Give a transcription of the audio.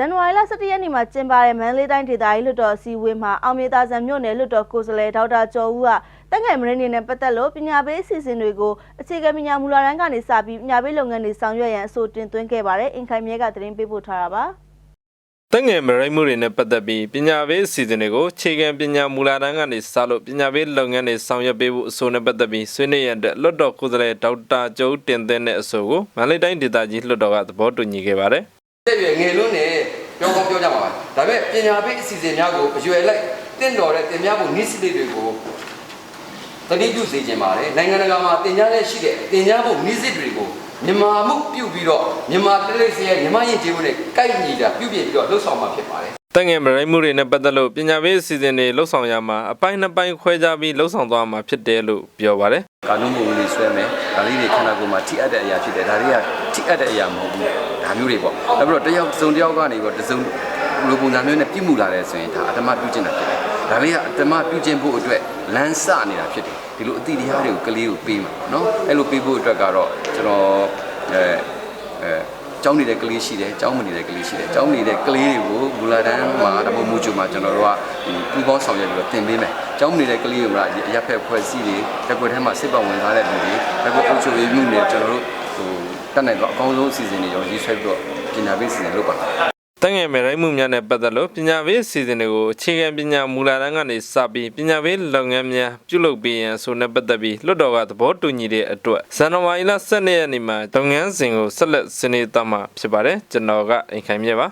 ဇန်နဝါရီလ17ရက်နေ့မှာကျင်းပတဲ့မန္တလေးတိုင်းဒေသကြီးလွှတ်တော်အစည်းအဝေးမှာအောင်မြေသာဆန်မြို့နယ်လွှတ်တော်ကိုယ်စားလှယ်ဒေါက်တာကျော်ဦးကတက်ငယ်မရင်းနေနဲ့ပတ်သက်လို့ပညာပေးအစီအစဉ်တွေကိုအခြေခံပညာမူလာတန်းကနေစပြီးပညာပေးလုပ်ငန်းတွေဆောင်ရွက်ရန်အဆိုတင်သွင်းခဲ့ပါတယ်။အင်ခိုင်မြဲကသတင်းပေးပို့ထားတာပါ။တက်ငယ်မရိတ်မှုတွေနဲ့ပတ်သက်ပြီးပညာပေးအစီအစဉ်တွေကိုခြေခံပညာမူလာတန်းကနေစလို့ပညာပေးလုပ်ငန်းတွေဆောင်ရွက်ပေးဖို့အဆိုနဲ့ပတ်သက်ပြီးဆွေးနွေးရတဲ့လွတ်တော်ကိုယ်စားလှယ်ဒေါက်တာကျော်ဦးတင်သွင်းတဲ့အဆိုကိုမန္တလေးတိုင်းဒေသကြီးလွှတ်တော်ကသဘောတူညီခဲ့ပါတယ်တက်ရွယ်ငယ်လွန်းနဲ့ ပြောကောင်းပြောကြမှာပါဒါပေမဲ့ပညာပေးအစီအစဉ်များကိုအရွယ်လိုက်တင့်တော်တဲ့တင်ပြဖို့နည်းစနစ်တွေကိုတတိပြုစေခြင်းပါတယ်နိုင်ငံတကာမှာတင်ကြားလက်ရှိတဲ့တင်ကြားဖို့နည်းစနစ်တွေကိုမြန်မာမှုပြုပြီးတော့မြန်မာတလိပ်စရဲ့မြန်မာယဉ်ကျေးမှုနဲ့ကိုက်ညီတာပြုပြင်ပြီးတော့လှုပ်ဆောင်မှာဖြစ်ပါတယ်တက်ငယ်မရိတ်မှုတွေနဲ့ပတ်သက်လို့ပညာပေးအစီအစဉ်တွေလှုပ်ဆောင်ရမှာအပိုင်းနှစ်ပိုင်းခွဲခြားပြီးလှုပ်ဆောင်သွားမှာဖြစ်တယ်လို့ပြောပါတယ်ကာနုမှုလေးဆွဲမယ်ဒါလေးတွေခန္ဓာကိုယ်မှာထိအပ်တဲ့အရာဖြစ်တယ်ဒါတွေက ထိအပ်တဲ့အရာမဟုတ်ဘူးဒါမျိုးတွေပေါ့နောက်ပြီးတော့တယောက်စုံတယောက်ကနေပြီးတော့တစုံလူပုံစံမျိုးနဲ့ပြစ်မှုလာတယ်ဆိုရင်ဒါအတ္တမပြုကျင့်တာဖြစ်တယ်ဒါလေးကအတ္တမပြုကျင့်ဖို့အတွက်လမ်းစနေတာဖြစ်တယ်ဒီလိုအတိတရားတွေကိုကလေးကိုပေးမှာပေါ့နော်အဲ့လိုပေးဖို့အတွက်ကတော့ကျွန်တော်အဲအဲကျောင်းနေတဲ့ကလေးရှိတယ်ကျောင်းမနေတဲ့ကလေးရှိတယ်ကျောင်းနေတဲ့ကလေးတွေကိုမူလာတန်းမှာဒါမှမဟုတ်မူချူမှာကျွန်တော်တို့ကဒီပူပေါင်းဆောင်ရွက်ပြီးတော့တင်ပေးမယ်ကျောင်းမနေတဲ့ကလေးတွေကအရက်ဖက်ဖွဲ့စည်းတွေတက်ကွက်ထဲမှာစစ်ပတ်ဝင်ထားတဲ့လူတွေတက်ကွက်အုပ်ချုပ်ရေးမှုတွေကျွန်တော်တို့ဟို တက်နိုင်တော့အကောင်းဆုံးအစီအစဉ်တွေရောရေးဆွဲပြီးတော့ပညာပေးအစီအစဉ်လုပ်ပါမယ်တက်ငယ်မရိတ်မှုများနဲ့ပတ်သက်လို့ပညာပေးအစီအစဉ်တွေကိုအခြေခံပညာမူလာတန်းကနေစပြီးပညာပေးလုပ်ငန်းများပြုလုပ်ပေးရန်ဆိုနဲ့ပတ်သက်ပြီးလွှတ်တော်ကသဘောတူညီတဲ့အတွက်ဇန်နဝါရီလ12ရက်နေ့မှာလုပ်ငန်းစဉ်ကိုဆက်လက်ဆင်းနေသွားမှာဖြစ်ပါတယ်ကျွန်တော်ကအိမ်ခိုင်မြဲပါ